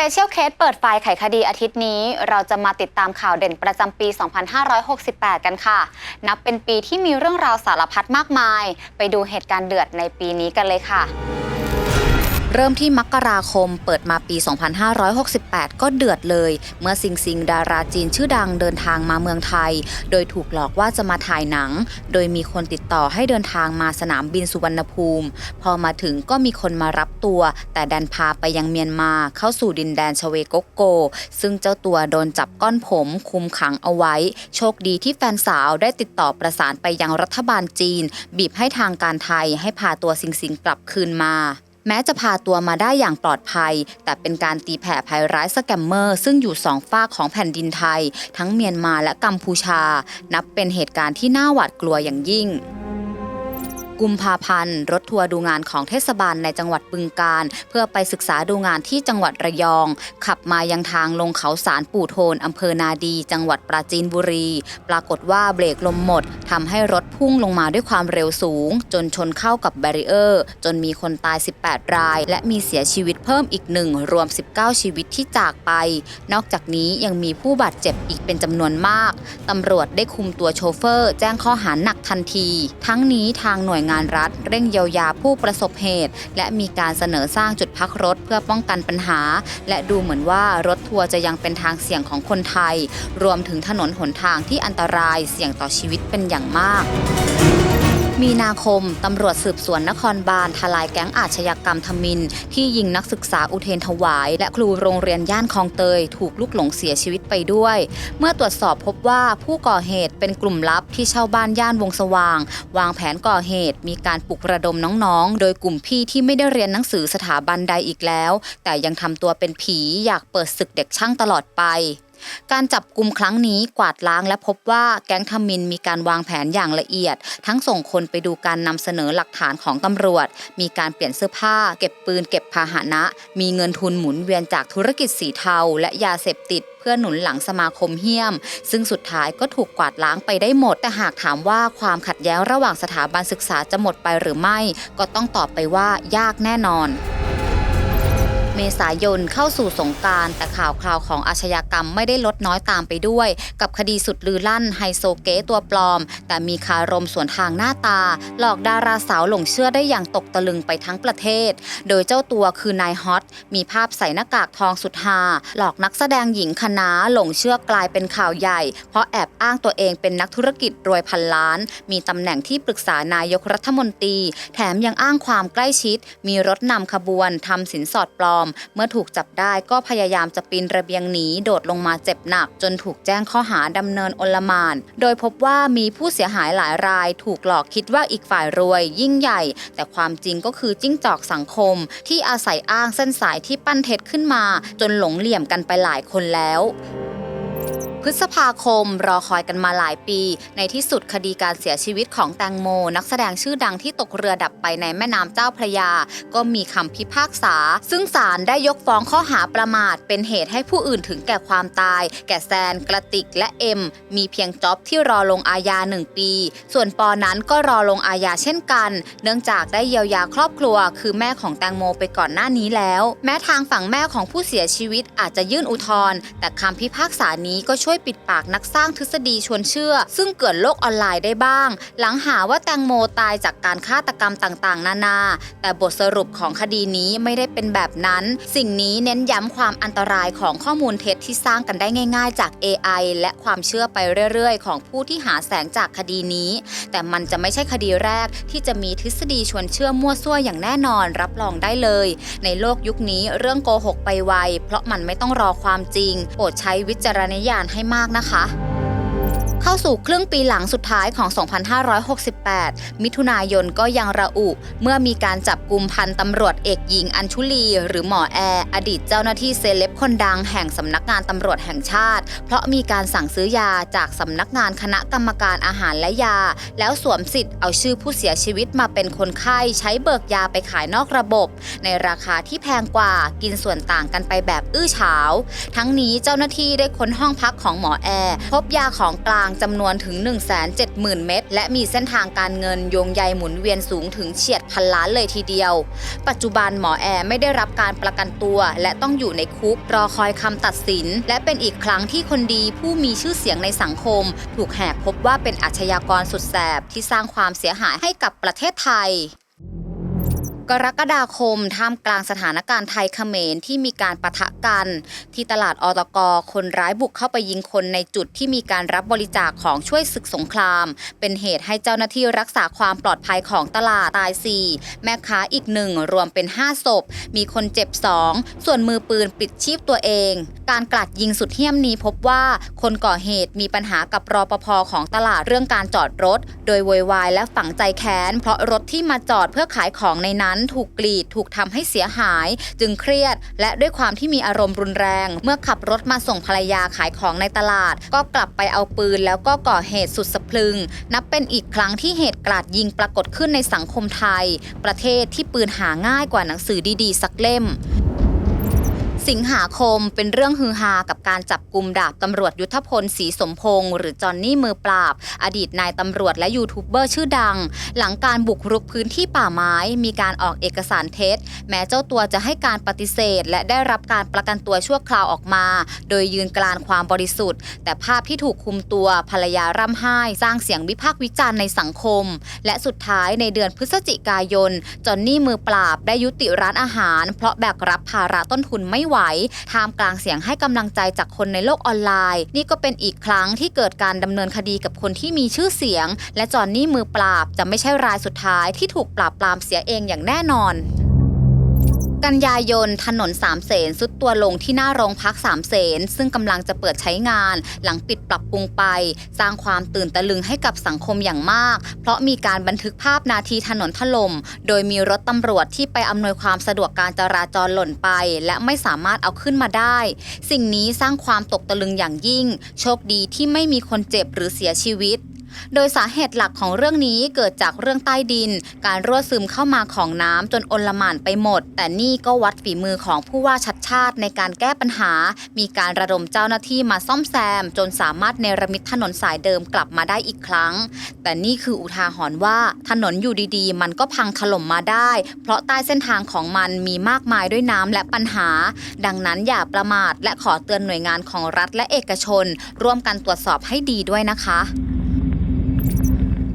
เปเชียลเคสเปิดไฟล์ไขคดีอาทิตย์นี้ เราจะมาติดตามข่าวเด่นประจำปี 2568 กันค่ะ นับเป็นปีที่มีเรื่องราวสารพัดมากมาย ไปดูเหตุการณ์เดือดในปีนี้กันเลยค่ะ เริ่มที่มกราคมเปิดมาปี 2568 ก็เดือดเลย เมื่อซิงซิงดาราจีนชื่อดังเดินทางมาเมืองไทย โดยถูกหลอกว่าจะมาถ่ายหนัง โดยมีคนติดต่อให้เดินทางมาสนามบินสุวรรณภูมิ พอมาถึงก็มีคนมารับตัว แต่ดันพาไปยังเมียนมาเข้าสู่ดินแดนชเวโกโก ซึ่งเจ้าตัวโดนจับก้อนผมคุมขังเอาไว้ โชคดีที่แฟนสาวได้ติดต่อประสานไปยังรัฐบาลจีน บีบให้ทางการไทยให้พาตัวซิงซิงกลับคืนมา แม้จะพาตัวมาได้อย่างปลอดภัย แต่เป็นการตีแผ่ภัยร้ายสแกมเมอร์ ซึ่งอยู่สองฝากของแผ่นดินไทย ทั้งเมียนมาและกัมพูชา นับเป็นเหตุการณ์ที่น่าหวาดกลัวอย่างยิ่ง กุมภาพันธ์ รถทัวร์ดูงานของเทศบาลในจังหวัดบึงการ เพื่อไปศึกษาดูงานที่จังหวัดระยอง ขับมายังทางลงเขาสารปู่โทนอำเภอนาดี จังหวัดปราจีนบุรี ปรากฏว่าเบรกลมหมดทำให้รถพุ่งลงมาด้วยความเร็วสูง จนชนเข้ากับแบรีเออร์ จนมีคนตาย 18 ราย และมีเสียชีวิตเพิ่มอีกหนึ่งรวม 19 ชีวิตที่จากไป นอกจากนี้ยังมีผู้บาดเจ็บอีกเป็นจำนวนมากตำรวจได้คุมตัวโชเฟอร์ แจ้งข้อหาหนักทันที ทั้งนี้ทางหน่วยงานรัฐ เร่งเยียวยาผู้ประสบเหตุ และมีการเสนอสร้างจุดพักรถเพื่อป้องกันปัญหา และดูเหมือนว่ารถทัวร์จะยังเป็นทางเสี่ยงของคนไทย รวมถึงถนนหนทางที่อันตรายเสี่ยงต่อชีวิตเป็นอย่างมาก มีนาคม ตำรวจสืบสวนนครบาลทลายแก๊งอาชญากรรมทมิน ที่ยิงนักศึกษาอุเทนถวาย และครูโรงเรียนย่านคลองเตย ถูกลุกหลงเสียชีวิตไปด้วย เมื่อตรวจสอบพบว่าผู้ก่อเหตุเป็นกลุ่มลับที่เช่าบ้านย่านวงสว่าง วางแผนก่อเหตุ มีการปลุกระดมน้องๆ โดยกลุ่มพี่ที่ไม่ได้เรียนหนังสือสถาบันใดอีกแล้ว แต่ยังทำตัวเป็นผีอยากเปิดศึกเด็กช่างตลอดไป การจับกลุ่มครั้งนี้กวาดล้างและพบว่าแก๊งทมินมีการวางแผนอย่างละเอียด ทั้งส่งคนไปดูการนำเสนอหลักฐานของตำรวจ มีการเปลี่ยนเสื้อผ้า เก็บปืนเก็บพาหนะ มีเงินทุนหมุนเวียนจากธุรกิจสีเทา และยาเสพติดเพื่อหนุนหลังสมาคมเฮี้ยม ซึ่งสุดท้ายก็ถูกกวาดล้างไปได้หมด แต่หากถามว่าความขัดแย้งระหว่างสถาบันศึกษาจะหมดไปหรือไม่ ก็ต้องตอบไปว่ายากแน่นอน เมษายนเข้าสู่สงการแต่ข่าวคราวของอาชญากรรมไม่ได้ลดน้อยตามไปด้วย กับคดีสุดลือลั่นไฮโซเก๋ตัวปลอม แต่มีคารมสวนทางหน้าตา หลอกดาราสาวหลงเชื่อได้อย่างตกตะลึงไปทั้งประเทศ โดยเจ้าตัวคือนายฮอตมีภาพใส่หน้ากากทองสุดฮาหลอกนักแสดงหญิงคณะหลงเชื่อกลายเป็นข่าวใหญ่ เพราะแอบอ้างตัวเองเป็นนักธุรกิจรวยพันล้าน มีตำแหน่งที่ปรึกษานายกรัฐมนตรี แถมยังอ้างความใกล้ชิด มีรถนำขบวนทำสินสอดปลอมเมื่อถูกจับได้ก็พยายามจะปีนระเบียงหนีโดดลงมาเจ็บหนัก จนถูกแจ้งข้อหาดำเนินอลหมาน โดยพบว่ามีผู้เสียหายหลายราย ถูกหลอกคิดว่าอีกฝ่ายรวย ยิ่งใหญ่ แต่ความจริงก็คือจิ้งจอกสังคม ที่อาศัยอ้างเส้นสายที่ปั้นเท็จขึ้นมา จนหลงเหลี่ยมกันไปหลายคนแล้ว พฤษภาคมรอคอยกันมาหลายปี ในที่สุดคดีการเสียชีวิตของแตงโม นักแสดงชื่อดังที่ตกเรือดับไปในแม่น้ำเจ้าพระยา ก็มีคำพิพากษา ซึ่งศาลได้ยกฟ้องข้อหาประมาท เป็นเหตุให้ผู้อื่นถึงแก่ความตาย แก่แซน กระติกและเอ็ม มีเพียงจ็อบที่รอลงอาญาหนึ่งปี ส่วนปอนั้นก็รอลงอาญาเช่นกัน เนื่องจากได้เยียวยาครอบครัว คือแม่ของแตงโมไปก่อนหน้านี้แล้ว แม้ทางฝั่งแม่ของผู้เสียชีวิตอาจจะยื่นอุทธรณ์แต่คำพิพากษานี้ก็ช่วย่วยปิดปากนักสร้างทฤษฎีชวนเชื่อ ซึ่งเกิดโลกออนไลน์ได้บ้าง หลังหาว่าแตงโมตายจากการฆาตกรรมต่างๆ นานา แต่บทสรุปของคดีนี้ไม่ได้เป็นแบบนั้น สิ่งนี้เน้นย้ำความอันตรายของข้อมูลเท็จที่สร้างกันได้ง่าย ๆ จาก AI และความเชื่อไปเรื่อยๆ ของผู้ที่หาแสงจากคดีนี้ แต่มันจะไม่ใช่คดีแรกที่จะมีทฤษฎีชวนเชื่อมั่วซั่วอย่างแน่นอนรับรองได้เลย ในโลกยุคนี้เรื่องโกหกไปไวเพราะมันไม่ต้องรอความจริงโปรดใช้วิจารณญาณให้มากนะคะ เข้าสู่ครึ่งปีหลังสุดท้ายของ 2568 มิถุนายนก็ยังระอุ เมื่อมีการจับกลุ่มพันตำรวจเอกหญิงอัญชุลี หรือหมอแอร์อดีตเจ้าหน้าที่เซเลบคนดังแห่งสำนักงานตำรวจแห่งชาติ เพราะมีการสั่งซื้อยาจากสำนักงานคณะกรรมการอาหารและยา แล้วสวมสิทธิ์เอาชื่อผู้เสียชีวิตมาเป็นคนไข้ใช้เบิกยาไปขายนอกระบบ ในราคาที่แพงกว่ากินส่วนต่างกันไปแบบอื้อฉาว ทั้งนี้เจ้าหน้าที่ได้ค้นห้องพักของหมอแอร์พบยาของกลางางจำนวนถึง 170,000 เม็ดและมีเส้นทางการเงินโยงใยหมุนเวียนสูงถึงเฉียดพันล้านเลยทีเดียว ปัจจุบันหมอแอร์ไม่ได้รับการประกันตัวและต้องอยู่ในคุกรอคอยคำตัดสิน และเป็นอีกครั้งที่คนดีผู้มีชื่อเสียงในสังคม ถูกแหกพบว่าเป็นอาชญากรสุดแสบที่สร้างความเสียหายให้กับประเทศไทย กรกฎาคมท่ามกลางสถานการณ์ไทยเขมรที่มีการปะทะกัน ที่ตลาดอตกคนร้ายบุกเข้าไปยิงคนในจุดที่มีการรับบริจาคของช่วยศึกสงคราม เป็นเหตุให้เจ้าหน้าที่รักษาความปลอดภัยของตลาดตาย 4 แม่ค้าอีกหนึ่งรวมเป็น 5 ศพ มีคนเจ็บ 2 ส่วนมือปืนปิดชีพตัวเอง การกลัดยิงสุดเหี้ยมนี้พบว่าคนก่อเหตุมีปัญหากับรอปภของตลาดเรื่องการจอดรถ โดยโวยวายและฝังใจแค้นเพราะรถที่มาจอดเพื่อขายของในนั้นถูกกรีดถูกทำให้เสียหาย จึงเครียด และด้วยความที่มีอารมณ์รุนแรง เมื่อขับรถมาส่งภรรยาขายของในตลาด ก็กลับไปเอาปืนแล้วก็ก่อเหตุสุดสะพรึง นับเป็นอีกครั้งที่เหตุกราดยิงปรากฏขึ้นในสังคมไทย ประเทศที่ปืนหาง่ายกว่าหนังสือดีๆ สักเล่ม สิงหาคมเป็นเรื่องฮือฮากับการจับกลุ่มดาบตำรวจยุทธพลศรีสมพงศ์หรือจอนนี่มือปราบ อดีตนายตำรวจและยูทูบเบอร์ชื่อดัง หลังการบุกรุกพื้นที่ป่าไม้ มีการออกเอกสารเท็จ แม้เจ้าตัวจะให้การปฏิเสธ และได้รับการประกันตัวชั่วคราวออกมา โดยยืนกรานความบริสุทธิ์ แต่ภาพที่ถูกคุมตัวภรรยาร่ำไห้ สร้างเสียงวิพากษ์วิจารณ์ในสังคม และสุดท้ายในเดือนพฤศจิกายนจอนนี่มือปราบได้ยุติร้านอาหาร เพราะแบกรับภาระต้นทุนไม่ไหวท่ามกลางเสียงให้กำลังใจจากคนในโลกออนไลน์ นี่ก็เป็นอีกครั้งที่เกิดการดำเนินคดีกับคนที่มีชื่อเสียง และจอนนี่มือปราบจะไม่ใช่รายสุดท้ายที่ถูกปราบปรามเสียเองอย่างแน่นอน กันยายน ถนนสามเสนสุดตัวลงที่หน้าโรงพักสามเสนซึ่งกำลังจะเปิดใช้งาน หลังปิดปรับปรุงไป สร้างความตื่นตะลึงให้กับสังคมอย่างมาก เพราะมีการบันทึกภาพนาทีถนนถล่มโดยมีรถตำรวจที่ไปอำนวยความสะดวกการจราจรหล่นไป และไม่สามารถเอาขึ้นมาได้ สิ่งนี้สร้างความตกตะลึงอย่างยิ่ง โชคดีที่ไม่มีคนเจ็บหรือเสียชีวิต โดยสาเหตุหลักของเรื่องนี้เกิดจากเรื่องใต้ดิน การรั่วซึมเข้ามาของน้ำจนอนลหม่านไปหมด แต่นี่ก็วัดฝีมือของผู้ว่าชัดชาติในการแก้ปัญหา มีการระดมเจ้าหน้าที่มาซ่อมแซม จนสามารถเนรมิตถนนสายเดิมกลับมาได้อีกครั้ง แต่นี่คืออุทาหรณ์ว่าถนนอยู่ดีๆ มันก็พังถล่มมาได้ เพราะใต้เส้นทางของมันมีมากมายด้วยน้ำและปัญหา ดังนั้นอย่าประมาทและขอเตือนหน่วยงานของรัฐและเอกชน ร่วมกันตรวจสอบให้ดีด้วยนะคะ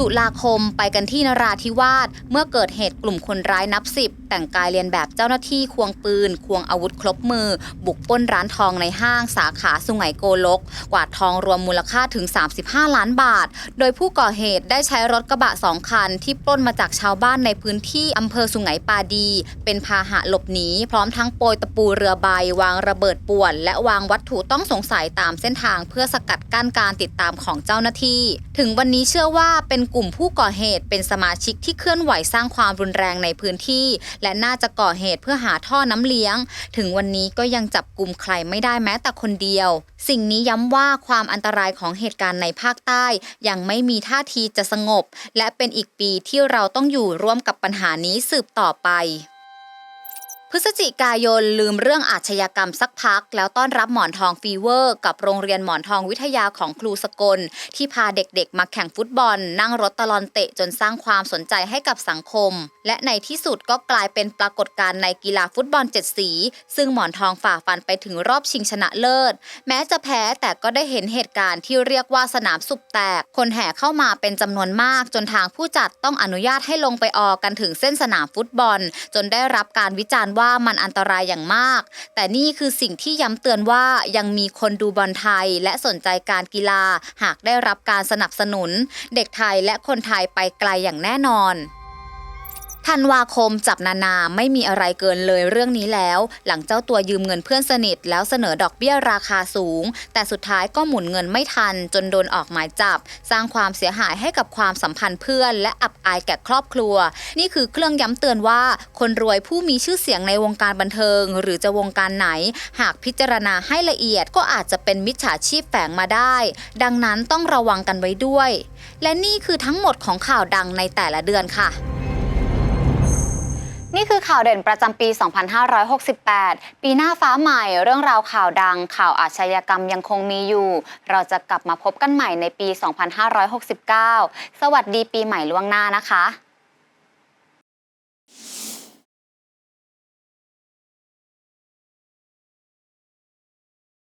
ตุลาคมไปกันที่นราธิวาสเมื่อเกิดเหตุกลุ่มคนร้ายนับสิบแต่งกายเรียนแบบเจ้าหน้าที่ควงปืน ควงอาวุธครบมือ บุกปล้นร้านทองในห้างสาขาสุไหงโกลก กวาดทองรวมมูลค่าถึง 35 ล้านบาท โดยผู้ก่อเหตุได้ใช้รถกระบะสองคัน ที่ปล้นมาจากชาวบ้านในพื้นที่อำเภอสุไหงปาดี เป็นพาหะหลบหนีพร้อมทั้งโปรยตะปูเรือใบ วางระเบิดป่วน และวางวัตถุต้องสงสัยตามเส้นทาง เพื่อสกัดกั้นการติดตามของเจ้าหน้าที่ ถึงวันนี้เชื่อว่าเป็นกลุ่มผู้ก่อเหตุเป็นสมาชิกที่เคลื่อนไหวสร้างความรุนแรงในพื้นที่ และน่าจะก่อเหตุเพื่อหาท่อน้ำเลี้ยง ถึงวันนี้ก็ยังจับกลุ่มใครไม่ได้แม้แต่คนเดียว สิ่งนี้ย้ำว่าความอันตรายของเหตุการณ์ในภาคใต้ ยังไม่มีท่าทีจะสงบ และเป็นอีกปีที่เราต้องอยู่ร่วมกับปัญหานี้สืบต่อไป พฤศจิกายนลืมเรื่องอาชญากรรมสักพัก แล้วต้อนรับหมอนทองฟีเวอร์ กับโรงเรียนหมอนทองวิทยาของครูสกล ที่พาเด็กๆ มาแข่งฟุตบอล นั่งรถตลอนเตะจนสร้างความสนใจให้กับสังคม และในที่สุดก็กลายเป็นปรากฏการณ์ในกีฬาฟุตบอลเจ็ดสี ซึ่งหมอนทองฝ่าฟันไปถึงรอบชิงชนะเลิศ แม้จะแพ้แต่ก็ได้เห็นเหตุการณ์ที่เรียกว่าสนามสุบแตก คนแห่เข้ามาเป็นจำนวนมาก จนทางผู้จัดต้องอนุญาตให้ลงไปออกกันถึงเส้นสนามฟุตบอล จนได้รับการวิจารณ์ว่ามันอันตรายอย่างมาก แต่นี่คือสิ่งที่ย้ำเตือนว่ายังมีคนดูบอลไทย และสนใจการกีฬาหากได้รับการสนับสนุน เด็กไทยและคนไทยไปไกลอย่างแน่นอน ธันวาคมจับนานาไม่มีอะไรเกินเลยเรื่องนี้แล้ว หลังเจ้าตัวยืมเงินเพื่อนสนิท แล้วเสนอดอกเบี้ยราคาสูง แต่สุดท้ายก็หมุนเงินไม่ทัน จนโดนออกหมายจับ สร้างความเสียหายให้กับความสัมพันธ์เพื่อน และอับอายแก่ครอบครัว นี่คือเครื่องย้ำเตือนว่า คนรวยผู้มีชื่อเสียงในวงการบันเทิง หรือจะวงการไหน หากพิจารณาให้ละเอียดก็อาจจะเป็นมิจฉาชีพแฝงมาได้ ดังนั้นต้องระวังกันไว้ด้วย และนี่คือทั้งหมดของข่าวดังในแต่ละเดือนค่ะ นี่คือข่าวเด่นประจำปี 2568 ปีหน้าฟ้าใหม่ เรื่องราวข่าวดัง ข่าวอาชญากรรมยังคงมีอยู่ เราจะกลับมาพบกันใหม่ในปี 2569 สวัสดีปีใหม่ล่วงหน้านะคะ